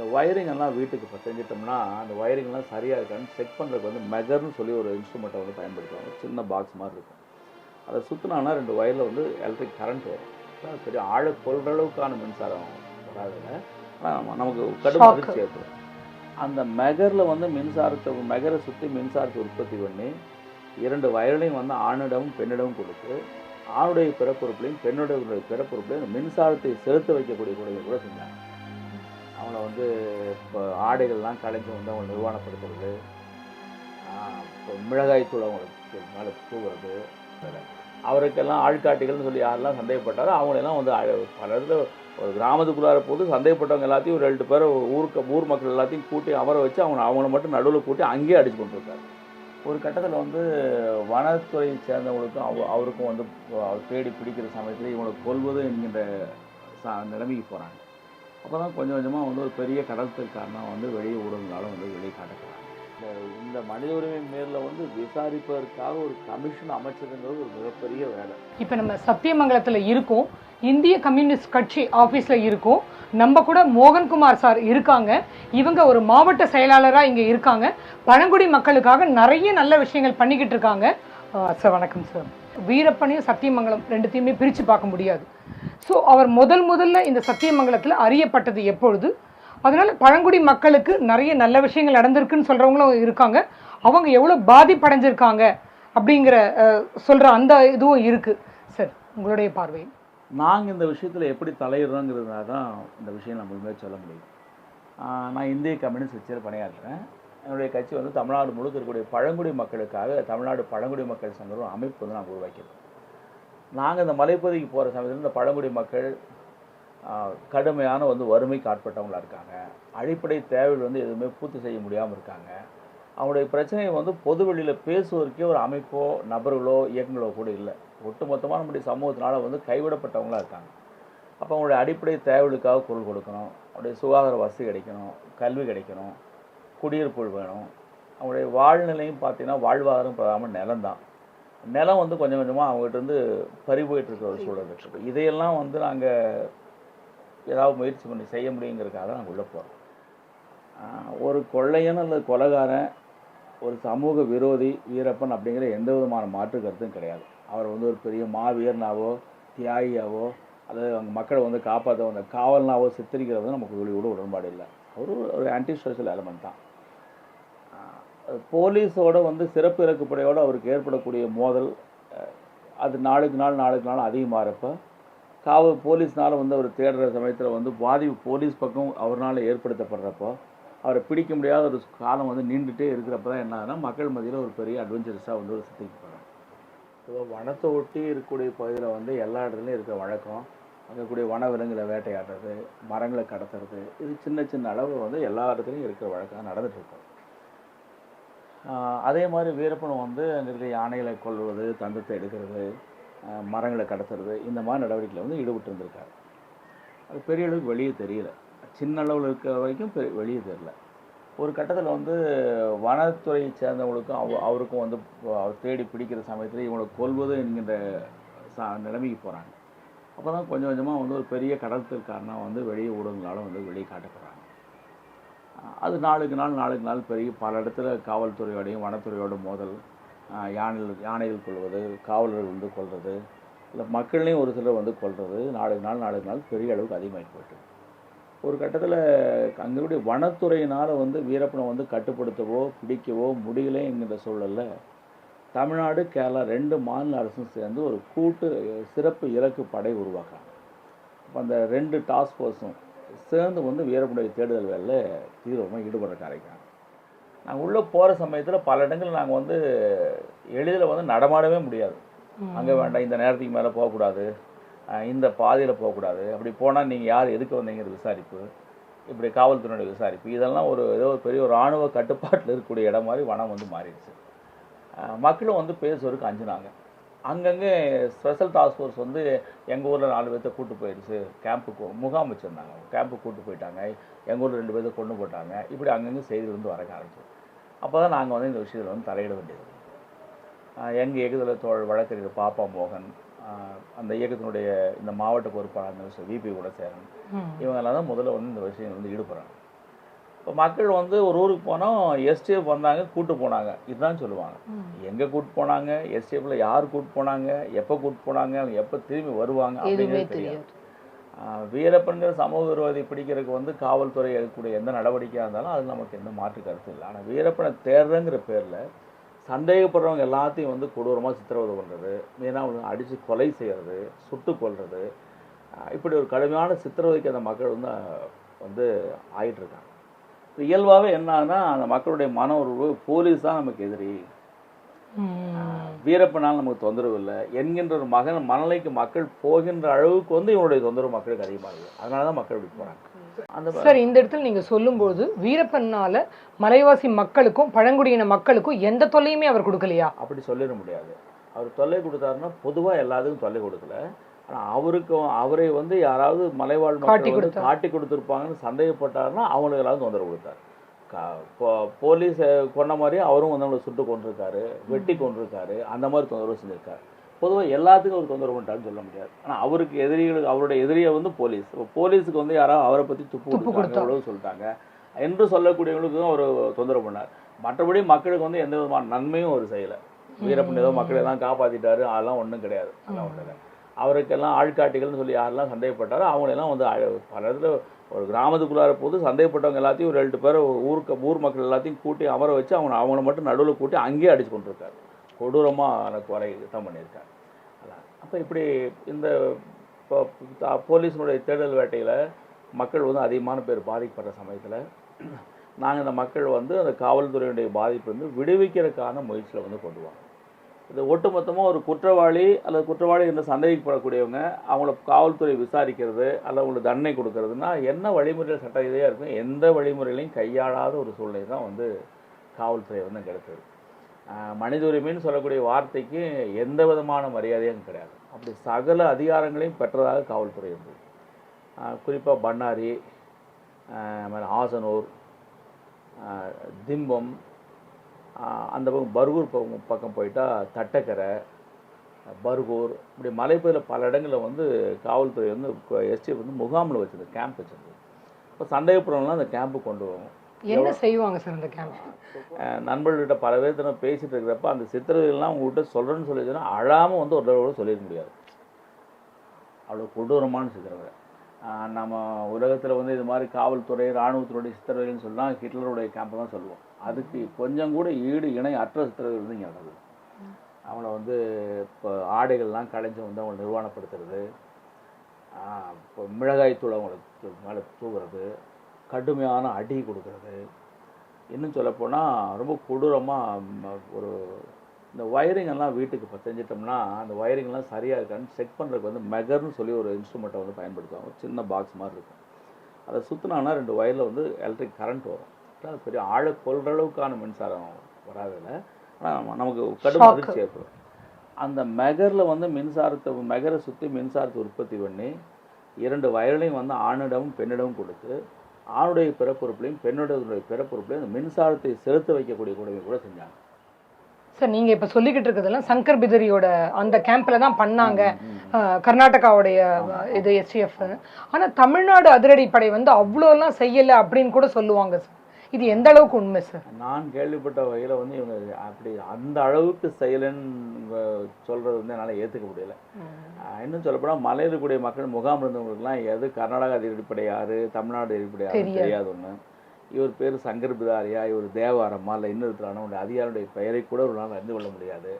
இந்த வயரிங் எல்லாம் வீட்டுக்கு இப்போ செஞ்சிட்டோம்னா அந்த எல்லாம் சரியாக இருக்கான்னு செக் பண்ணுறதுக்கு வந்து மெகர்னு சொல்லி ஒரு இன்ஸ்ட்ருமெண்ட்டை வந்து பயன்படுத்துவாங்க. சின்ன பாக்ஸ் மாதிரி இருக்கும். அதை சுற்றினாங்கன்னா ரெண்டு வயரில் வந்து எலக்ட்ரிக் கரண்ட் வரும். பெரிய ஆழ கொள்கிற அளவுக்கான மின்சாரம் வராதுல ஆனால் நமக்கு கடும். அதிர்ச்சி ஏற்படும். அந்த மெகரில் வந்து மின்சாரத்தை மெகரை சுற்றி மின்சாரத்தை உற்பத்தி பண்ணி இரண்டு வயலையும் வந்து ஆணிடமும் பெண்ணிடமும் கொடுத்து ஆணுடைய பிறப்புறுப்புலையும் பெண்ணுடைய பிறப்புறுப்புலையும் மின்சாரத்தை செலுத்த வைக்கக்கூடிய கூடிய கூட செஞ்சாங்க. அவங்கள வந்து இப்போ ஆடைகள்லாம் கலைஞ்சு வந்து அவங்களை நிர்வாணப்படுத்துறது. இப்போ மிளகாய் அவங்களுக்கு மேலே தூவுறது. அவருக்கெல்லாம் ஆள்காட்டிகள்னு சொல்லி யாரெல்லாம் சந்தேகப்பட்டாரோ அவங்களெல்லாம் வந்து அழ- பல ஒரு கிராமத்துக்குள்ளார போது சந்தேகப்பட்டவங்க எல்லாத்தையும் ஒரு ரெண்டு பேர் ஊருக்கு ஊர் மக்கள் எல்லாத்தையும் கூட்டி அவரை வச்சு அவங்க அவங்கள மட்டும் நடுவில் கூட்டி அங்கேயே அடிச்சு கொண்டிருக்காரு. ஒரு கட்டத்தில் வந்து வனத்துறையை சேர்ந்தவங்களுக்கும் அவ அவருக்கும் வந்து அவர் தேடி பிடிக்கிற சமயத்தில் இவங்களை கொள்வது என்கின்ற ச நிலைமைக்கு போகிறாங்க அப்போ தான் கொஞ்சம் கொஞ்சமாக வந்து ஒரு பெரிய காரணம் வந்து வெளியே ஊடகங்களால வந்து வெளியே காட்டப்படுறாங்க இந்த இந்த மனித உரிமை மேலில் வந்து விசாரிப்பதற்காக ஒரு கமிஷன் அமைச்சதுங்கிறது ஒரு மிகப்பெரிய வேலை. இப்போ நம்ம சத்தியமங்கலத்தில் இருக்கோம். இந்திய கம்யூனிஸ்ட் கட்சி ஆஃபீஸில் இருக்கோம். நம்ம கூட மோகன்குமார் சார் இருக்காங்க. இவங்க ஒரு மாவட்ட செயலாளராக இங்கே இருக்காங்க. பழங்குடி மக்களுக்காக நிறைய நல்ல விஷயங்கள் பண்ணிக்கிட்டு இருக்காங்க. சார் வணக்கம் சார். வீரப்பனையும் சத்தியமங்கலம் ரெண்டுத்தையுமே பிரித்து பார்க்க முடியாது. ஸோ அவர் முதல் முதல்ல இந்த சத்தியமங்கலத்தில் அறியப்பட்டது எப்பொழுது? அதனால் பழங்குடி மக்களுக்கு நிறைய நல்ல விஷயங்கள் நடந்திருக்குன்னு சொல்கிறவங்களும் இருக்காங்க. அவங்க எவ்வளோ பாதிப்படைஞ்சிருக்காங்க அப்படிங்கிற சொல்கிற அந்த இதுவும் இருக்குது சார் உங்களுடைய பார்வை. நாங்கள் இந்த விஷயத்தில் எப்படி தலையிடுறோங்கிறதுனால தான் இந்த விஷயம் நம்ம உண்மையாக சொல்ல முடியும் நான் இந்திய கம்யூனிஸ்ட் கட்சியில் பணியாற்றுறேன். என்னுடைய கட்சி வந்து தமிழ்நாடு முழுக்க இருக்கக்கூடிய பழங்குடி மக்களுக்காக தமிழ்நாடு பழங்குடி மக்கள் சங்கம் அமைப்பு வந்து நாங்கள் உருவாக்கியிருக்கோம். நாங்கள் இந்த மலைப்பகுதிக்கு போகிற சமயத்தில் இந்த பழங்குடி மக்கள் கடுமையான வந்து வறுமைக்கு ஆட்பட்டவங்களாக இருக்காங்க. அடிப்படை தேவைகள் வந்து எதுவுமே பூர்த்தி செய்ய முடியாமல் இருக்காங்க. அவங்களுடைய பிரச்சனையை வந்து பொது வெளியில் பேசுவதற்கே ஒரு அமைப்போ நபர்களோ இயக்கங்களோ கூட இல்லை. ஒட்டுமொத்தமாக நம்முடைய சமூகத்தினால வந்து கைவிடப்பட்டவங்களா இருக்காங்க. அப்போ அவங்களுடைய அடிப்படை தேவைகளுக்காக குரல் கொடுக்கணும். அவருடைய சுகாதார வசதி கிடைக்கணும். கல்வி கிடைக்கணும். குடியிருப்பு வேணும். அவங்களுடைய வாழ்நிலையும் பார்த்தீங்கன்னா வாழ்வாதாரம் பிரதான நிலம் தான் நிலம் வந்து கொஞ்சம் கொஞ்சமாக அவங்ககிட்ட இருந்து பறி போயிட்டு இருக்கிற ஒரு சூழல் இருக்கு. இதையெல்லாம் வந்து நாங்கள் ஏதாவது முயற்சி பண்ணி செய்ய முடியுங்கிறதுக்காக நாங்கள் உள்ளே போகிறோம் ஒரு கொள்ளையன் அல்லது கொலைகாரன் ஒரு சமூக விரோதி வீரப்பன் அப்படிங்கிற எந்த விதமான மாற்று கருத்தும் கிடையாது. அவர் வந்து ஒரு பெரிய மாவீரனாவோ தியாகியாவோ அல்லது அவங்க மக்களை வந்து காப்பாற்ற வந்த காவல்னாவோ சித்தரிக்கிறது நமக்கு வெளியோட உடன்பாடு இல்லை. அவர் ஒரு ஆன்டி சோஷியல் எலமெண்ட் தான். போலீஸோட வந்து சிறப்பு இறக்குப்படையோடு அவருக்கு ஏற்படக்கூடிய மோதல் அது நாளுக்கு நாள் நாளுக்கு நாள் அதிகமாகிறப்ப காவல் போலீஸ்னால் வந்து அவர் தேடுற சமயத்தில் வந்து பாதிப்பு போலீஸ் பக்கம் அவரால் ஏற்படுத்தப்படுறப்போ அவரை பிடிக்க முடியாத ஒரு காலம் வந்து நீண்டுகிட்டே இருக்கிறப்ப தான் என்ன ஆகுதுன்னா மக்கள் மத்தியில் ஒரு பெரிய அட்வென்ச்சரஸாக வந்து ஒரு சித்திக்கு போகிறாங்க இப்போ வனத்தை ஒட்டி இருக்கக்கூடிய பகுதியில் வந்து எல்லா இடத்துலையும் இருக்கிற வழக்கம் அங்கே கூடிய வன விலங்குகளை வேட்டையாடுறது மரங்களை கடத்துறது இது சின்ன சின்ன அளவு வந்து எல்லா இடத்துலையும் இருக்கிற வழக்கம் நடந்துட்டு அதே மாதிரி வீரப்பன் வந்து அங்கே இருக்கிற யானைகளை கொல்வது தந்தத்தை எடுக்கிறது மரங்களை கடத்துறது இந்த மாதிரி நடவடிக்கையில் வந்து ஈடுபட்டு இருந்திருக்காரு. அது பெரிய அளவுக்கு வெளியே தெரியல. சின்ன அளவில் இருக்கிற வரைக்கும் பெரிய வெளியே தெரியல. ஒரு கட்டத்தில் வந்து வனத்துறையை சேர்ந்தவங்களுக்கும் அவ அவருக்கும் வந்து அவர் தேடி பிடிக்கிற சமயத்தில் இவங்களை கொள்வது என்கின்ற சா நிலைமைக்கு போகிறாங்க அப்போ தான் கொஞ்சம் கொஞ்சமாக வந்து ஒரு பெரிய கடத்தல் காரணம் வந்து வெளியே ஊடகங்களால் வந்து வெளியே காட்டப்படுறாங்க அது நாளுக்கு நாள் நாளுக்கு நாள் பெரிய பல இடத்துல காவல்துறையோடையும் வனத்துறையோட மோதல் யானை யானைகள் யானைகள் கொள்வது காவலர்கள் வந்து கொள்வது இல்லை மக்களையும் ஒரு சிலர் வந்து கொள்வது நாளுக்கு நாள் நாளுக்கு நாள் பெரிய அளவுக்கு அதிகமாகி போயிட்டு ஒரு கட்டத்தில் அங்களுடைய வனத்துறையினால் வந்து வீரப்பனை வந்து கட்டுப்படுத்தவோ பிடிக்கவோ முடியலை என்கிற சூழலில் தமிழ்நாடு கேரளா ரெண்டு மாநில அரசும் சேர்ந்து ஒரு கூட்டு சிறப்பு இலக்கு படை உருவாக்குறாங்க. அப்போ அந்த ரெண்டு டாஸ்க் ஃபோர்ஸும் சேர்ந்து வந்து வீரப்பனுடைய தேடுதல் வேலையில் தீவிரமாக ஈடுபடுறக்கு ஆரம்பிக்கிறாங்க நாங்கள் உள்ளே போகிற சமயத்தில் பல இடங்கள் நாங்கள் வந்து எளிதில் வந்து நடமாடவே முடியாது. அங்கே வேண்டாம் இந்த நேரத்துக்கு மேலே போகக்கூடாது. இந்த பாதையில் போகக்கூடாது. அப்படி போனால் நீங்கள் யார் எதுக்கு வந்தீங்கிற விசாரிப்பு. இப்படி காவல்துறையுடைய விசாரிப்பு. இதெல்லாம் ஒரு ஏதோ ஒரு பெரிய ஒரு இராணுவ கட்டுப்பாட்டில் இருக்கக்கூடிய இடம் மாதிரி வனம் வந்து மாறிடுச்சு. மக்களும் வந்து பேசுவதற்கு அஞ்சுனாங்க. அங்கங்கே ஸ்பெஷல் டாஸ்க் ஃபோர்ஸ் வந்து எங்கள் ஊரில் நாலு பேர்த்த கூட்டு போயிடுச்சு. கேம்புக்கு முகாம் வச்சுருந்தாங்க. கேம்புக்கு கூட்டு போயிட்டாங்க. எங்கள் ஊரில் ரெண்டு பேர்த்த கொண்டு போட்டாங்க இப்படி அங்கங்கே செய்தி வந்து வர ஆரம்பிச்சு. அப்போ தான் நாங்கள் வந்து இந்த விஷயத்தில் வந்து தலையிட வேண்டியது எங்கள் இயக்கத்தில் தோழர் வழக்கறிஞர் பாப்பா மோகன் அந்த இயக்கத்தினுடைய இந்த மாவட்ட பொறுப்பாளர் விபி குணசேகரன் ம். இவங்கெல்லாம் தான் முதல்ல வந்து இந்த விஷயம் வந்து ஈடுபடுறாங்க இப்போ மக்கள் வந்து ஒரு ஊருக்கு போனால் எஸ்டிஎஃப் வந்தாங்க கூட்டு போனாங்க. இதுதான் சொல்லுவாங்க. எங்கே கூட்டு போனாங்க? எஸ்டிஎஃப்ல யார் கூட்டு போனாங்க? எப்போ கூட்டு போனாங்க? அவங்க எப்போ திரும்பி வருவாங்க? அப்படிங்கிறது தெரியாது. வீரப்பன்கிற சமூக விரோதி பிடிக்கிறதுக்கு வந்து காவல்துறை எடுக்கக்கூடிய எந்த நடவடிக்கையாக இருந்தாலும் அது நமக்கு எந்த மாற்று கருத்து இல்லை. ஆனால் வீரப்பனை தேடுறங்கிற பேரில் சந்தேகப்படுறவங்க எல்லாத்தையும் வந்து கொடூரமாக சித்திரவதை பண்ணுறது மெயினாக அவங்க அடித்து கொலை செய்கிறது சுட்டு ஆஹ் இப்படி ஒரு கடுமையான சித்திரவதைக்கு அந்த மக்கள் வந்து வந்து ஆயிட்டு இருக்காங்க இயல்பாகவே என்ன ஆகுனா அந்த மக்களுடைய மன உணர்வு போலீஸ் தான் நமக்கு எதிரி. வீரப்பனால் நமக்கு தொந்தரவு இல்லை. என்கின்ற ஒரு மகன் மனநிலைக்கு மக்கள் போகின்ற அளவுக்கு வந்து இவனுடைய தொந்தரவு மக்களுக்கு அதிகமாக இருக்குது. அதனால தான் மக்கள் இப்படி போகிறாங்க சார் இந்த இடத்துல நீங்க சொல்லும்போது வீரப்பன்னால மலைவாசி மக்களுக்கும் பழங்குடியின மக்களுக்கும் எந்த தொல்லையுமே அவர் கொடுக்கலையா? அப்படி சொல்லிட முடியாது. அவர் தொல்லை கொடுத்தாருன்னா பொதுவாக எல்லாத்துக்கும் தொல்லை கொடுக்கல. ஆனால் அவருக்கு அவரை வந்து யாராவது மலைவாழ் காட்டி மக்கள் வந்து. காட்டி கொடுத்துருப்பாங்கன்னு சந்தேகப்பட்டாருன்னா அவங்களுக்கு எல்லாரும் தொந்தரவு கொடுத்தார். போலீஸ் கொண்ட மாதிரி அவரும் வந்து அவங்களை சுட்டு கொண்டிருக்காரு வெட்டி கொண்டிருக்காரு அந்த மாதிரி தொந்தரவு செஞ்சிருக்காரு. பொதுவாக எல்லாத்துக்கும் ஒரு தொந்தரவு பண்ணிட்டாருன்னு சொல்ல முடியாது. ஆனால் அவருக்கு எதிரிகளுக்கு அவருடைய எதிரியை வந்து போலீஸ் இப்போ போலீஸுக்கு வந்து யாராவது அவரை பற்றி துப்பு துப்பு கொடுத்தாங்க சொல்லிட்டாங்க. என்று சொல்லக்கூடியவங்களுக்கும் அவர் தொந்தரவு பண்ணார். மற்றபடி மக்களுக்கு வந்து எந்த விதமான நன்மையும் அவர் செய்யலை. வீரப்பன் ஏதோ மக்களை எல்லாம் காப்பாத்திட்டாரு அதெல்லாம் ஒன்றும் கிடையாது. அதெல்லாம் ஒன்றும் இல்லை. அவருக்கெல்லாம் ஆள்காட்டிகள்னு சொல்லி யாரெல்லாம் சந்தேகப்பட்டாரோ அவங்களெல்லாம் வந்து அழ- பல இடத்துல ஒரு கிராமத்துக்குள்ளார போது சந்தேகப்பட்டவங்க எல்லாத்தையும் ஒரு ரெண்டு பேர் ஊருக்கு ஊர் மக்கள் எல்லாத்தையும் கூட்டி அமர வச்சு அவங்க அவங்கள மட்டும் நடுவில் கூட்டி அங்கேயே அடிச்சு கொண்டிருக்காரு. கொடூரமாக எனக்கு வரை யுத்தம் பண்ணியிருக்காரு. அதான். அப்போ இப்படி இந்த இப்போ போலீஸினுடைய தேடல் வேட்டையில் மக்கள் வந்து அதிகமான பேர் பாதிக்கப்படுற சமயத்தில் நாங்கள் இந்த மக்கள் வந்து அந்த காவல்துறையினுடைய பாதிப்பு வந்து விடுவிக்கிறதுக்கான முயற்சியில் வந்து கொண்டு வரோம். இது ஒட்டுமொத்தமாக ஒரு குற்றவாளி அல்லது குற்றவாளி என்று சந்தேகப்படக்கூடியவங்க அவங்கள காவல்துறை விசாரிக்கிறது அல்லது அவங்களுக்கு தண்டனை கொடுக்கறதுனா என்ன வழிமுறையில் சட்ட ரீதியாக இருக்கும் எந்த வழிமுறையிலையும் கையாளாத ஒரு சூழ்நிலை தான் வந்து காவல்துறை வந்து கிடைத்தது மனித உரிமைன்னு சொல்லக்கூடிய வார்த்தைக்கு எந்த விதமான மரியாதையும் கிடையாது. அப்படி சகல அதிகாரங்களையும் பெற்றதாக காவல்துறை இருந்தது. குறிப்பாக பண்ணாரி ஆசனூர் திம்பம் அந்த பக்கம் பர்கூர் பக்கம் பக்கம் போயிட்டா தட்டக்கரை பர்கூர் இப்படி மலைப்பகுதியில் பல இடங்களில் வந்து காவல்துறை வந்து எஸ்டி வந்து முகாமில் வச்சது கேம்ப் வச்சிருந்தது இப்போ சந்தேகப்படுறவங்களாம் அந்த கேம்புக்கு கொண்டு வரும். என்ன செய்வாங்க சார் இந்த கேம்ப் நண்பர்கள்கிட்ட பல பேர் தினம் பேசிட்டு இருக்கிறப்ப அந்த சித்திரவதைகள்லாம் உங்கள்கிட்ட சொல்கிறேன்னு சொல்லி சொன்னா அழாமல் வந்து ஒரு தடவை கூட சொல்லிட முடியாது. அவ்வளோ கொடூரமான சித்திரவதை நம்ம உலகத்தில் வந்து இது மாதிரி காவல்துறை இராணுவத்தினுடைய சித்திரவதைன்னு சொன்னால் ஹிட்லருடைய கேம்பை தான் சொல்லுவோம். அதுக்கு கொஞ்சம் கூட ஈடு இணை அற்ற சித்திரவதை வந்து இங்கே அவங்கள வந்து இப்போ ஆடைகள்லாம் களைஞ்சு வந்து அவங்களை நிர்வாணப்படுத்துறது. இப்போ மிளகாய் தூள் அவங்களுக்கு மேலே தூவுறது. கடுமையான அடி கொடுக்கறது. இன்னும் சொல்லப்போனால் ரொம்ப கொடூரமாக ஒரு இந்த வயரிங் எல்லாம் வீட்டுக்கு இப்போ செஞ்சிட்டோம்னா அந்த wiring சரியாக இருக்கான்னு செக் பண்ணுறதுக்கு வந்து மெகர்னு சொல்லி ஒரு இன்ஸ்ட்ருமெண்ட்டை வந்து பயன்படுத்துவாங்க. சின்ன பாக்ஸ் மாதிரி இருக்கும். அதை சுற்றினாங்கன்னா ரெண்டு வயரில் வந்து எலக்ட்ரிக் கரண்ட் வரும். அது பெரிய ஆழ கொள்கிற அளவுக்கான மின்சாரம் வராதில்ல. ஆனால் நமக்கு கடும். அதிர்ச்சி ஏற்படும். அந்த மெகரில் வந்து மின்சாரத்தை மெகரை சுற்றி மின்சாரத்தை உற்பத்தி பண்ணி இரண்டு வயலையும் வந்து ஆணிடமும் பெண்ணிடமும் கொடுத்து ஆணுடைய பிறப்புறுப்புலையும் பெண்ணுடைய பிறப்புறுப்புலையும் அந்த மின்சாரத்தை செலுத்த வைக்கக்கூடிய கொடுமை கூட செஞ்சாங்க. சார் நீங்க இப்ப சொல்லிக்கிட்டு இருக்கிறதெல்லாம் சங்கர் பிதரியோட அந்த கேம்ப்ல தான் பண்ணாங்க. கர்நாடகாவுடைய இது எஸ்டிஎஃப் ஆனா தமிழ்நாடு அதிரடிப்படை வந்து அவ்வளோலாம் செய்யல அப்படின்னு கூட சொல்லுவாங்க சார். இது எந்த அளவுக்கு உண்மை சார் நான் கேள்விப்பட்ட வகையில் வந்து இவங்க அப்படி அந்த அளவுக்கு செய்யலைன்னு சொல்கிறது வந்து என்னால் ஏற்றுக்க முடியல. இன்னும் சொல்லப்போனால் மலையில் இருக்கக்கூடிய மக்கள் முகாம் இருந்தவங்களுக்குலாம் எது கர்நாடகா அதிரடிப்படை யாரு தமிழ்நாடு அதிரடிப்படை யாரு தெரியாது. ஒன்று இவர் பேர் சங்கர் பிதாரியா இவர் தேவாரம்மா இல்லை இன்னொருத்தரான அதிகாரியுடைய பெயரை கூட ஒரு நாள் அறிந்து கொள்ள முடியாது.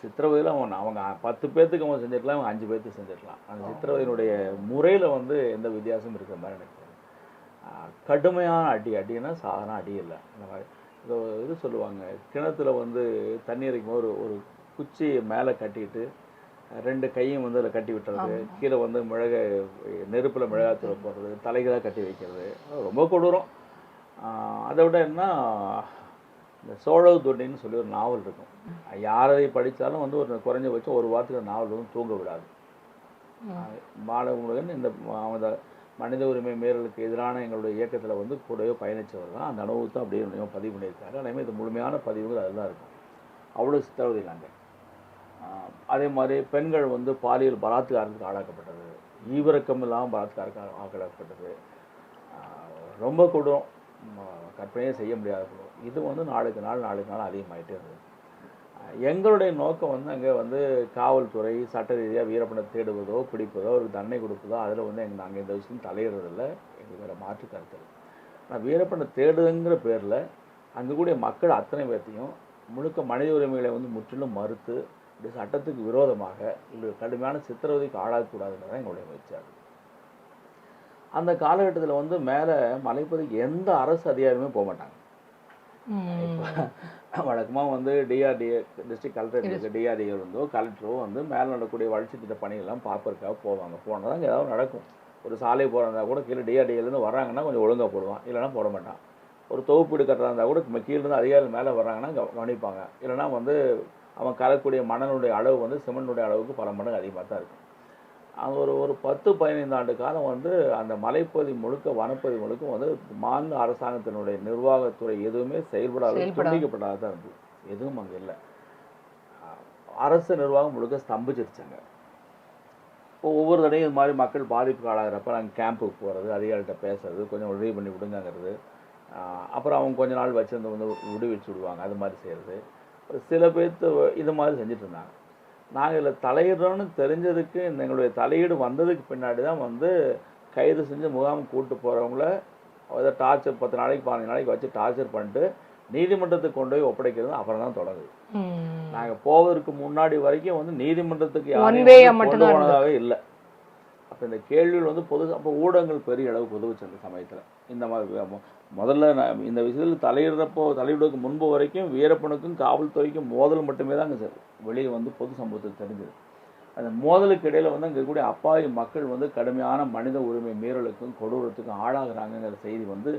சித்திரவதையில் அவங்க அவங்க பத்து பேர்த்துக்கு அவங்க செஞ்சிருக்கலாம் அவங்க அஞ்சு பேர்த்துக்கு செஞ்சிருக்கலாம். அந்த சித்திரவதையினுடைய முறையில் வந்து எந்த வித்தியாசமும் இருக்கிற மாதிரி எனக்கு கடுமையான அடி அடின்னா சாதாரண அடி இல்லை. இந்த மாதிரி. இது இது சொல்லுவாங்க கிணத்துல வந்து தண்ணி இறைக்கும் ஒரு ஒரு குச்சியை மேலே கட்டிட்டு ரெண்டு கையும் வந்து அதில் கட்டி விட்டுறது கீழே வந்து மிளகை நெருப்பில் மிளகாத்தூள் போடுறது தலைகளாக கட்டி வைக்கிறது. ரொம்ப கொடூரம். அதை விட என்ன இந்த சோழவு தொண்டின்னு சொல்லி ஒரு நாவல் இருக்கும். யாரை படித்தாலும் வந்து ஒரு குறைஞ்சபட்சம் ஒரு வாரத்துக்கு நாவல் வந்து தூங்க விடாது. பாலமுருகன் இந்த அந்த மனித உரிமை மீறலுக்கு எதிரான எங்களுடைய இயக்கத்தில் வந்து கூடவே பயணித்தவர் தான். அந்த அனுபவத்தை அப்படியே பதிவு பண்ணியிருக்காரு. அதேமாதிரி இது முழுமையான பதிவுகள் அதில் தான் இருக்கும். அவ்வளோ சித்திரவதை நாங்கள் அதே மாதிரி பெண்கள் வந்து பாலியல் பலாத்காரத்துக்கு ஆளாக்கப்பட்டது. ஈவிரக்கம் இல்லாமல் பலாத்காரத்துக்கு ஆளாக்கப்பட்டது. ரொம்ப கூடும் கற்பனையே செய்ய முடியாத கூடும் இது வந்து நாளுக்கு நாள் நாளுக்கு நாள் அதிகமாகிட்டே இருந்தது. எங்களுடைய நோக்கம் வந்து அங்கே வந்து காவல்துறை சட்ட ரீதியாக வீரப்பனை தேடுவதோ பிடிப்பதோ ஒரு தண்டனை கொடுப்பதோ அதில் வந்து எங்கள் நாங்கள் இந்த விஷயம் தலையிடுறதில்ல எங்களுக்கு வேறு மாற்று கருத்து. ஆனால் வீரப்பனை தேடுதுங்கிற பேரில் அங்கே கூடிய மக்கள் அத்தனை பேர்த்தையும் முழுக்க மனித உரிமைகளை வந்து முற்றிலும் மறுத்து இப்படி சட்டத்துக்கு விரோதமாக இல்லை கடுமையான சித்திரவதைக்கு ஆளாகக்கூடாதுங்கிறது எங்களுடைய முயற்சியாக. அந்த காலகட்டத்தில் வந்து மேலே மலைப்பகுதிக்கு எந்த அரசு அதிகாரியுமே போக மாட்டாங்க வழக்கமாக வந்து டிஆர்டிஏ டிஸ்ட்ரிக்ட் கலெக்டரேட் டிஆர்டிஏ இருந்தோ கலெக்டரோ வந்து மேலே நடக்கக்கூடிய வளர்ச்சி திட்ட பணிகள்லாம் பார்ப்பதற்காக போவாங்க. போனால் தான் ஏதாவது நடக்கும். ஒரு சாலை போகிறதா கூட கீழே டிஆர்டிஏலேருந்து வர்றாங்கன்னா கொஞ்சம் ஒழுங்காக போடுவான். இல்லைன்னா போட மாட்டான். ஒரு தொகுப்பீடு கட்டுறதா இருந்தால் கூட நம்ம கீழே இருந்து அதிகாரிகள் மேலே வர்றாங்கன்னா கவ- கவனிப்பாங்க. இல்லைன்னா வந்து அவன் கலக்கக்கூடிய மணலுடைய அளவு வந்து சிமெண்ட்டுடைய அளவுக்கு பல மடங்கு அதிகமாக தான் இருக்கும். அது ஒரு ஒரு பத்து பதினைந்து ஆண்டு காலம் வந்து அந்த மலைப்பகுதி முழுக்க வனப்பகுதி முழுக்க வந்து மாநில அரசாங்கத்தினுடைய நிர்வாகத்துறை எதுவுமே செயல்படாத. துண்டிக்கப்படாத தான் இருந்தது. எதுவும் அங்கே இல்லை. அரசு நிர்வாகம் முழுக்க ஸ்தம்பிச்சிருச்சாங்க. இப்போ ஒவ்வொரு தடையும் இது மாதிரி மக்கள் பாதிப்புக்கு ஆளாகிறப்ப நாங்கள் கேம்புக்கு போகிறது அதிகாரிகிட்ட பேசுறது கொஞ்சம் உதவி பண்ணி விடுங்கங்கிறது. ஆஹ் அப்புறம் அவங்க கொஞ்ச நாள் வச்சிருந்து வந்து விடுவிச்சு விடுவாங்க அது மாதிரி செய்கிறது சில பேர்த்து இது மாதிரி செஞ்சுட்டு இருந்தாங்க. நாங்கள் இதில் தலையிடுறோன்னு தெரிஞ்சதுக்கு இந்த எங்களுடைய தலையீடு வந்ததுக்கு பின்னாடி தான் வந்து கைது செஞ்சு முகாம் கூட்டு போகிறவங்கள அதை டார்ச்சர் பத்து நாளைக்கு பதினஞ்சு நாளைக்கு வச்சு டார்ச்சர் பண்ணிட்டு நீதிமன்றத்துக்கு கொண்டு போய் ஒப்படைக்கிறது அப்புறம் தான் தொடங்குது நாங்கள் போவதற்கு முன்னாடி வரைக்கும் வந்து நீதிமன்றத்துக்கு வந்து கொண்டு போனதாகவே இல்லை. அப்போ இந்த கேள்விகள் வந்து பொது அப்போ ஊடகங்கள் பெரிய அளவு பொதுவுச்சு அந்த சமயத்தில். இந்த மாதிரி முதல்ல நான் இந்த விஷயத்தில் தலையிடுறப்போ தலையிடுவதற்கு முன்பு வரைக்கும் வீரப்பனுக்கும் காவல்துறைக்கும் மோதல் மட்டுமே தான் அங்கே வெளியே வந்து பொது சமூகத்தில் தெரிஞ்சது. அந்த மோதலுக்கு இடையில வந்து அங்கே இருக்கக்கூடிய அப்பாவி மக்கள் வந்து கடுமையான மனித உரிமை மீறலுக்கும் கொடூரத்துக்கும் ஆளாகிறாங்கங்கிற செய்தி வந்து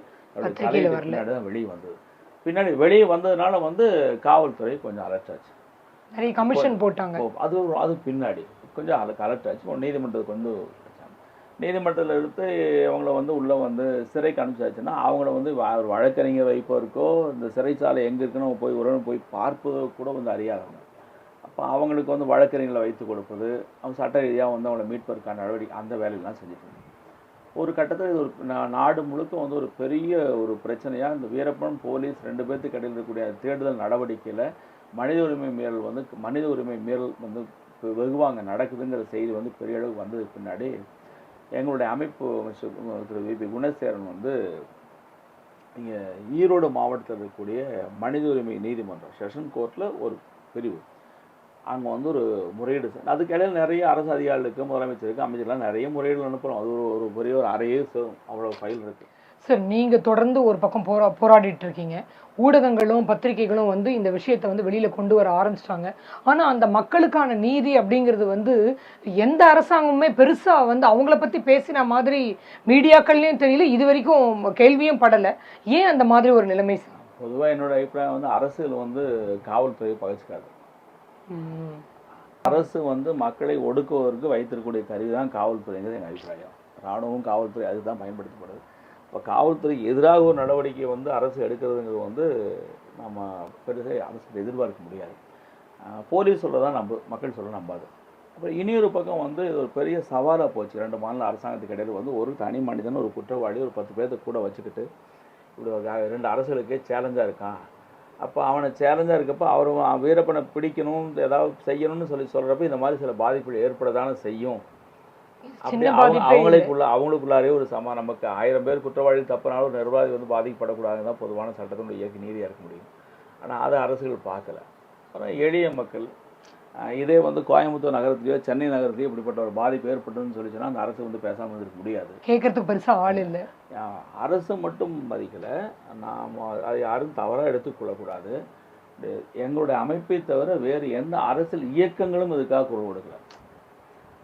தான் வெளியே வந்தது. பின்னாடி வெளியே வந்ததுனால வந்து காவல்துறை கொஞ்சம் அலர்ட்டாச்சு நிறைய கமிஷன் போட்டாங்க. அது அது பின்னாடி கொஞ்சம் அல கலெக்ட் ஆச்சு. இப்போ நீதிமன்றத்துக்கு வந்து நீதிமன்றத்தில் எடுத்து அவங்கள வந்து உள்ளே வந்து சிறைக்கு அனுப்பிச்சாச்சுன்னா அவங்கள வந்து ஒரு வழக்கறிஞர் வைப்பதற்கோ இந்த சிறைச்சாலை எங்கே இருக்குன்னு போய் உடனே போய் பார்ப்பதோ கூட வந்து அறியாதவங்க. அப்போ அவங்களுக்கு வந்து வழக்கறிஞர்களை வைத்து கொடுப்பது அவங்க சட்ட ரீதியாக வந்து அவங்கள மீட்பதற்கான நடவடிக்கை அந்த வேலையெல்லாம் செஞ்சுட்டு இருந்தாங்க ஒரு கட்டத்தில் இது ஒரு நா- நாடு முழுக்க வந்து ஒரு பெரிய ஒரு பிரச்சனையாக இந்த வீரப்பன் போலீஸ் ரெண்டு பேர்த்துக்கு இடையில் இருக்கக்கூடிய தேடுதல் நடவடிக்கையில் மனித உரிமை மீறல் வந்து மனித உரிமை மீறல் வந்து வெகுவாங்க நடக்குதுங்கிற செய்தி வந்து பெரிய அளவுக்கு வந்ததுக்கு பின்னாடி எங்களுடைய அமைப்பு மிஸ்டர் திரு விபி குணசேரன் வந்து இங்கே ஈரோடு மாவட்டத்தில் இருக்கக்கூடிய மனித உரிமை நீதிமன்றம் செஷன் கோர்ட்டில் ஒரு பிரிவு. அங்கே வந்து ஒரு முறையீடு செ- அதுக்கு நிறைய அரசு அதிகாரிகளுக்கு முதலமைச்சருக்கு அமைச்சர்லாம் நிறைய முறையீடு அனுப்புகிறோம் அது ஒரு ஒரு பெரிய ஒரு அறையே சேரும். அவ்வளோ ஃபைல் இருக்குது சார் நீங்க தொடர்ந்து ஒரு பக்கம் போரா போராடிட்டு இருக்கீங்க ஊடகங்களும் பத்திரிகைகளும் வந்து இந்த விஷயத்தை வந்து வெளியில கொண்டு வர ஆரம்பிச்சிட்டாங்க. ஆனா அந்த மக்களுக்கான நீதி அப்படிங்கிறது வந்து எந்த அரசாங்கமுமே பெருசா வந்து அவங்கள பத்தி பேசின மாதிரி மீடியாக்கள்லயும் தெரியல இது வரைக்கும் கேள்வியும் படல. ஏன் அந்த மாதிரி ஒரு நிலைமை சார்? பொதுவாக என்னோட அபிப்பிராயம் வந்து அரசியல் வந்து காவல்துறையை பகிச்சுக்காது. அரசு வந்து மக்களை ஒடுக்குவதற்கு வைத்திருக்கக்கூடிய கருவி தான் காவல்துறைங்கிறது எங்கள் அபிப்பிராயம். ராணுவம் காவல்துறை அதுதான் பயன்படுத்தப்படுது. இப்போ காவல்துறைக்கு எதிராக ஒரு நடவடிக்கை வந்து அரசு எடுக்கிறதுங்கிறது வந்து நம்ம பெருசாக அரசு எதிர்பார்க்க முடியாது. போலீஸ் சொல்ல தான் நம்ப மக்கள் சொல்ல நம்பாது. அப்புறம் இனியொரு பக்கம் வந்து இது ஒரு பெரிய சவாலாக போச்சு. ரெண்டு மாநில அரசாங்கத்துக்கு இடையில் வந்து ஒரு தனி மனிதன் ஒரு குற்றவாளி ஒரு பத்து பேர்த்த கூட வச்சுக்கிட்டு இப்படி ரெண்டு அரசுகளுக்கே சேலஞ்சாக இருக்கான். அப்போ அவனை சேலஞ்சாக இருக்கப்போ அவர் வீரப்பனை பிடிக்கணும் ஏதாவது செய்யணும்னு சொல்லி சொல்கிறப்ப இந்த மாதிரி சில பாதிப்புகள் ஏற்படத்தானே செய்யும். அவங்களுக்குள்ள அவங்களுக்குள்ளாரே ஒரு சம நமக்கு ஆயிரம் பேர் குற்றவாளி தப்புனாலும் ஒரு நிர்வாகி வந்து பாதிக்கப்படக்கூடாதுன்னு தான் பொதுவான சட்டத்தினுடைய இயற்கை நீதியாக இருக்க முடியும். ஆனால் அதை அரசுகள் பார்க்கல. அப்புறம் எளிய மக்கள் இதே வந்து கோயம்புத்தூர் நகரத்துலையோ சென்னை நகரத்துலையோ இப்படிப்பட்ட ஒரு பாதிப்பு ஏற்பட்டுன்னு சொல்லிச்சுன்னா அந்த அரசு வந்து பேசாமல் இருக்க முடியாது. கேட்கறதுக்கு பெருசா ஆள் இல்ல. அரசு மட்டும் மதிக்கலை. நாம் அதை யாரும் தவறாக எடுத்துக்கொள்ளக்கூடாது எங்களுடைய அமைப்பை தவிர வேறு எந்த அரசியல் இயக்கங்களும் இதுக்காக குரல் கொடுக்கல.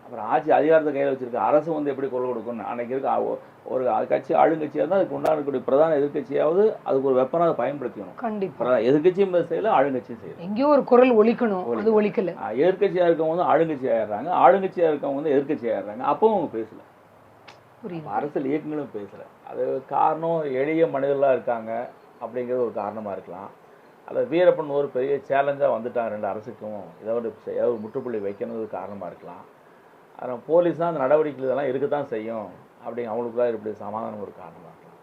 அப்புறம் ஆட்சி அதிகாரத்தை கையில் வச்சிருக்க. அரசு வந்து எப்படி குரல் கொடுக்கணும் அன்னைக்கு இருக்க ஒரு கட்சி ஆளுங்கட்சியாக இருந்தால் அதுக்கு உண்டான பிரதான எதிர்க்கட்சியாவது அதுக்கு ஒரு வெப்பனாக பயன்படுத்திக்கணும். கண்டிப்பா. பிரதான எதிர்க்கட்சியும் செய்யல ஆளுங்கட்சியும் செய்யல. எங்கேயோ ஒரு குரல் ஒலிக்கணும். அது ஒலிக்கல. எதிர்க்கட்சியாக இருக்கவங்க வந்து ஆளுங்கட்சி ஆயிடுறாங்க. ஆளுங்கட்சியாக இருக்கவங்க வந்து எதிர்க்கட்சி ஆயிடுறாங்க. அப்பவும் அவங்க பேசல. புரியுது. அரசியல் இயக்கங்களும் பேசல. அது காரணம் எளிய மனிதர்களாக இருக்காங்க அப்படிங்கிறது ஒரு காரணமாக இருக்கலாம். அல்லது வீரப்பன் ஒரு பெரிய சேலஞ்சாக வந்துட்டாங்க ரெண்டு அரசுக்கும். ஏதாவது ஒரு முற்றுப்புள்ளி வைக்கணுங்கிறது காரணமாக இருக்கலாம். ஆனால் போலீஸ் தான் அந்த நடவடிக்கைகள் இதெல்லாம் இருக்கத்தான் செய்யும். அப்படி தான் இப்படி சமாதானம் ஒரு காரணமாக இருக்கலாம்.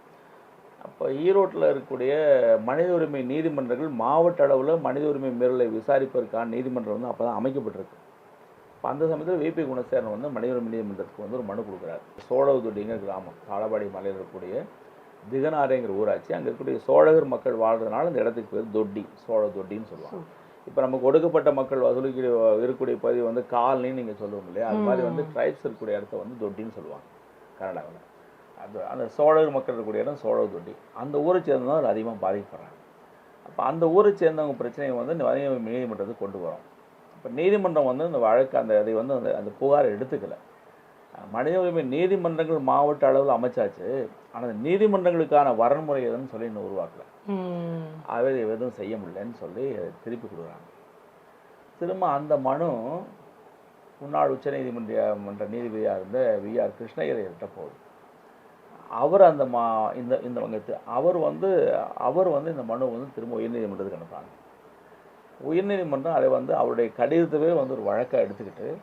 அப்போ ஈரோட்டில் இருக்கக்கூடிய மனித உரிமை நீதிமன்றங்கள் மாவட்ட அளவில் மனித உரிமை மீறலை விசாரிப்பதற்கான நீதிமன்றம் வந்து அப்போ தான் அமைக்கப்பட்டிருக்கு. இப்போ அந்த சமயத்தில் விபி குணசேரன் வந்து மனித உரிமை நீதிமன்றத்துக்கு வந்து ஒரு மனு கொடுக்குறாரு. சோழவதுடிங்கிற கிராமம் தாளபாடி மலையில் இருக்கக்கூடிய திகனாரேங்கிற ஊராட்சி அங்கே இருக்கக்கூடிய சோழகர் மக்கள் வாழ்கிறதுனால இந்த இடத்துக்கு பேர் தொட்டி சோழ தொட்டின்னு சொல்லுவாங்க. இப்போ நமக்கு ஒடுக்கப்பட்ட மக்கள் வசூலிக்கூடிய இருக்கக்கூடிய பகுதி வந்து காலனின்னு நீங்கள் சொல்லுவோம் இல்லையா? அது மாதிரி வந்து ட்ரைப்ஸ் இருக்கக்கூடிய இடத்த வந்து தொட்டின்னு சொல்லுவாங்க கனடாவில் அது அந்த சோழர் மக்கள் இருக்கக்கூடிய இடம் சோழ தொட்டி. அந்த ஊரை சேர்ந்தவங்க அதில் அதிகமாக பாதிக்கப்படுறாங்க. அப்போ அந்த ஊரை சேர்ந்தவங்க பிரச்சனையை வந்து நீதிமன்றத்துக்கு கொண்டு வரோம். இப்போ நீதிமன்றம் வந்து இந்த வழக்கு அந்த இதை வந்து அந்த அந்த புகாரை எடுத்துக்கல. மனித உரிமை நீதிமன்றங்கள் மாவட்ட அளவில் அமைச்சாச்சு. ஆனால் நீதிமன்றங்களுக்கான வரன்முறை எதுன்னு சொல்லி இன்னும் உருவாக்கல. ம். அவை எதுவும் செய்ய முடியலன்னு சொல்லி திருப்பி கொடுக்குறாங்க. திரும்ப அந்த மனு முன்னாள் உச்சநீதிமன்ற மன்ற நீதிபதியாக இருந்த வி ஆர் கிருஷ்ணகிரிகிட்ட போகுது. அவர் அந்த மா இந்த இந்த வங்கத்து அவர் வந்து அவர் வந்து இந்த மனு வந்து திரும்ப உயர்நீதிமன்றத்துக்கு அனுப்புறாங்க. உயர்நீதிமன்றம் அதை வந்து அவருடைய கடிதத்தவே வந்து ஒரு வழக்கை எடுத்துக்கிட்டு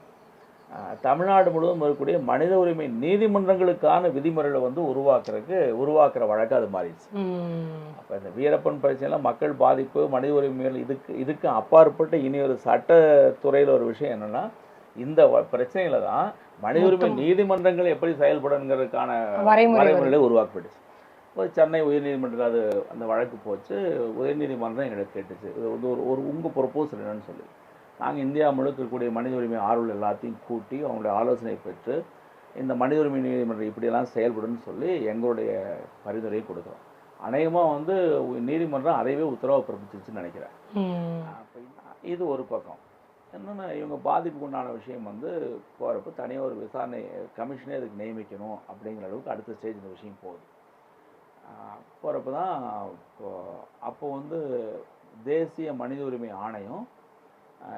தமிழ்நாடு முழுவதும் இருக்கக்கூடிய மனித உரிமை நீதிமன்றங்களுக்கான விதிமுறைகளை வந்து உருவாக்குறதுக்கு உருவாக்குற வழக்கு அது மாறிடுச்சு. அப்போ இந்த வீரப்பன் பிரச்சனையில் மக்கள் பாதிப்பு மனித உரிமைகள் இதுக்கு இதுக்கு அப்பாற்பட்ட இனி ஒரு சட்டத்துறையில் ஒரு விஷயம் என்னன்னா இந்த பிரச்சனையில தான் மனித உரிமை நீதிமன்றங்கள் எப்படி செயல்படுங்கிறதுக்கான வரைமுறை வரைமுறைகளை உருவாக்கப்பட்டுச்சு. இப்போ சென்னை உயர்நீதிமன்றத்தில் அது அந்த வழக்கு போச்சு. உயர்நீதிமன்றம் எங்களை கேட்டுச்சு. இது வந்து ஒரு ஒரு உங்கள் ப்ரொப்போசல் என்னன்னு சொல்லி நாங்கள் இந்தியா முழுக்க இருக்கக்கூடிய மனித உரிமை ஆர்வல் எல்லாத்தையும் கூட்டி அவங்களுடைய ஆலோசனை பெற்று இந்த மனித உரிமை நீதிமன்றம் இப்படியெல்லாம் செயல்படுன்னு சொல்லி எங்களுடைய பரிந்துரையை கொடுக்குறோம். அநேகமாக வந்து நீதிமன்றம் அதைவே உத்தரவு பிறப்பிச்சிருச்சுன்னு நினைக்கிறேன். இது ஒரு பக்கம். இன்னொன்று இவங்க பாதிப்புக்கு உண்டான விஷயம் வந்து போகிறப்ப தனியாக ஒரு விசாரணை கமிஷனே இதுக்கு நியமிக்கணும் அப்படிங்கிற அளவுக்கு அடுத்த ஸ்டேஜ் இந்த விஷயம் போகுது. போகிறப்ப தான் இப்போ அப்போ வந்து தேசிய மனித உரிமை ஆணையம்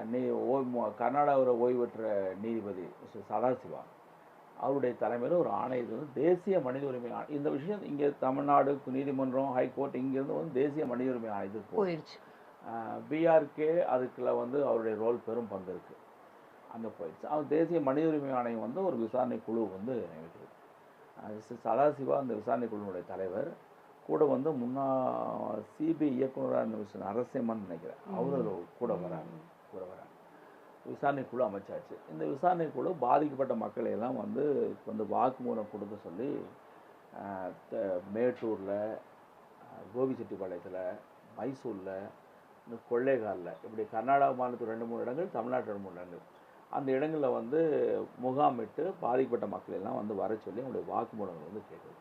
நீ ஓய் மு- கர்நாடகாவில் ஓய்வு பெற்ற நீதிபதி மிஸ்டர் சதாசிவா அவருடைய தலைமையில் ஒரு ஆணையத்தை வந்து தேசிய மனித உரிமை ஆணை இந்த விஷயம் இங்கே தமிழ்நாடு நீதிமன்றம் ஹைகோர்ட் இங்கேருந்து வந்து தேசிய மனித உரிமை ஆணையத்துக்கு போகுது. போயிருச்சு. பிஆர்கே அதுக்குள்ள வந்து அவருடைய ரோல் பெரும் பங்கு இருக்குது அங்கே போயிடுச்சு அவர் தேசிய மனித உரிமை ஆணையம் வந்து ஒரு விசாரணை குழு வந்து நியமிக்கிறது. சதாசிவா அந்த விசாரணை குழுவுடைய தலைவர் கூட வந்து முன்னா சிபிஐ இயக்குனராக இருந்த நரசிம்மன் நினைக்கிறேன். அவர் கூட வராங்க கூற வராங்க. விசாரணை குழு அமைச்சாச்சு. இந்த விசாரணை குழு பாதிக்கப்பட்ட மக்களை எல்லாம் வந்து வந்து வாக்குமூலம் கொடுக்க சொல்லி மேட்டூரில் கோபிச்செட்டிப்பாளையத்தில் மைசூரில் இந்த கொள்ளைகாலில் இப்படி கர்நாடக மாநிலத்தில் ரெண்டு மூணு இடங்கள் தமிழ்நாட்டில் ரெண்டு மூணு இடங்கள். அந்த இடங்களில் வந்து முகாமிட்டு பாதிக்கப்பட்ட மக்கள் எல்லாம் வந்து வர சொல்லி அவங்களுடைய வாக்குமூலங்கள் வந்து கேட்குது.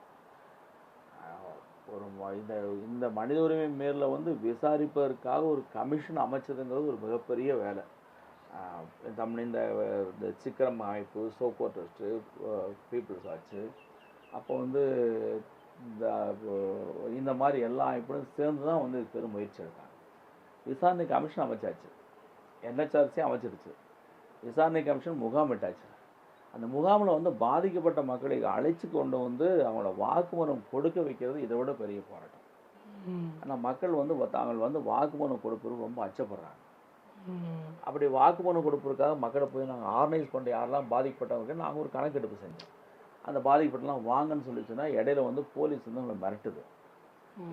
ஒரு இந்த இந்த மனித உரிமை மேலில் வந்து விசாரிப்பதற்காக ஒரு கமிஷன் அமைச்சதுங்கிறது ஒரு மிகப்பெரிய வேலை. தமிழ் இந்த இந்த சிக்கரம் அமைப்பு சோக்கோ ட்ரஸ்ட்டு பீப்புள்ஸ் ஆச்சு அப்போ வந்து இந்த இந்த மாதிரி எல்லா அமைப்பும் சேர்ந்து தான் வந்து பெரும் முயற்சி எடுத்தாங்க. விசாரணை கமிஷன் அமைச்சாச்சு. என்ஹெச்ஆர்சி அமைச்சிருச்சு. விசாரணை கமிஷன் முகாமிட்டாச்சு. அந்த முகாமில் வந்து பாதிக்கப்பட்ட மக்களை அழைச்சி கொண்டு வந்து அவங்கள வாக்குமூலம் கொடுக்க வைக்கிறது இதை விட பெரிய போராட்டம். ஆனால் மக்கள் வந்து தாங்கள் வந்து வாக்குமூலம் கொடுப்பது ரொம்ப அச்சப்படுறாங்க. அப்படி வாக்குமூலம் கொடுப்பதற்காக மக்களை போய் நாங்கள் ஆர்கனைஸ் பண்ண யாரெல்லாம் பாதிக்கப்பட்டவங்க நாங்கள் ஒரு கணக்கெடுப்பு செஞ்சோம். அந்த பாதிக்கப்பட்டலாம் வாங்கன்னு சொல்லிச்சுன்னா இடையில வந்து போலீஸ் வந்து அவங்களை மிரட்டுது.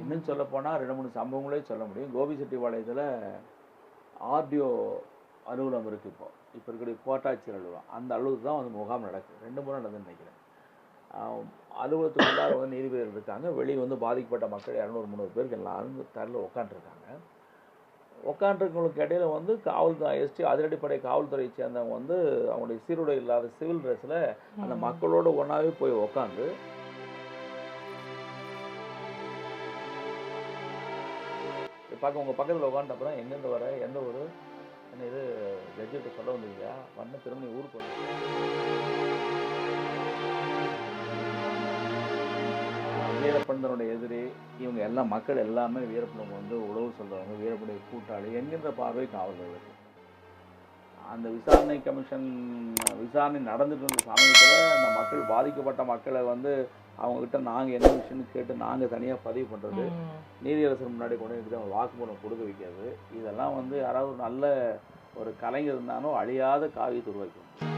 இன்னும் சொல்ல போனால் ரெண்டு மூணு சம்பவங்களே சொல்ல முடியும். கோபிச்செட்டிப்பாளையத்தில் ஆர்டிஓ அலுவலகம் இருக்குது இப்போ. இப்போ இருக்கக்கூடிய கோட்டாட்சியர் அலுவலகம் அந்த அலுவலகத்துக்கு தான் வந்து முகாம் நடக்குது. ரெண்டு முறை நடந்துன்னு நினைக்கிறேன். ஆஹ் அலுவலகத்துக்குள்ளார வந்து நீதிபதிகள் இருக்காங்க. வெளியே வந்து பாதிக்கப்பட்ட மக்கள் இரநூறு முந்நூறு பேருக்கு எல்லாரும் தரில் உட்காந்துருக்காங்க உட்காந்துருக்கவங்களுக்கு இடையில வந்து காவல்துறை எஸ்டி அதிரடிப்படை காவல்துறையை சேர்ந்தவங்க வந்து அவங்களுடைய சீருடை இல்லாத சிவில் ட்ரெஸ்ஸில் அந்த மக்களோட ஒன்றாவே போய் உட்காந்து பார்க்க உங்கள் பக்கத்தில் உட்காந்த அப்புறம் எங்கேருந்து வர எந்த ஊர்? என்ன இது ஜட்ஜிட்ட சொல்ல வந்தீங்க வந்து திரும்ப நீ ஊருக்கு வந்து வீரப்பந்தனுடைய எதிரி இவங்க எல்லாம் மக்கள் எல்லாமே வீரப்பனுக்கு வந்து உழவு சொல்கிறவங்க வீரப்பனுடைய கூட்டாளி என்கின்ற பார்வை காவலர்களுக்கு அந்த விசாரணை கமிஷன் விசாரணை நடந்துட்டு இருந்த சமயத்தில் அந்த மக்கள் பாதிக்கப்பட்ட மக்களை வந்து அவங்கக்கிட்ட நாங்கள் என்ன விஷயம்னு கேட்டு நாங்கள் தனியாக பதிவு பண்ணுறது. நீதியரசர் முன்னாடி கொண்டு வந்து அவங்க வாக்குமூலம் கொடுக்க வைக்கிறது இதெல்லாம் வந்து யாராவது நல்ல ஒரு கலைஞர் இருந்தாலும் அழியாத காவியத்தை உருவாக்கி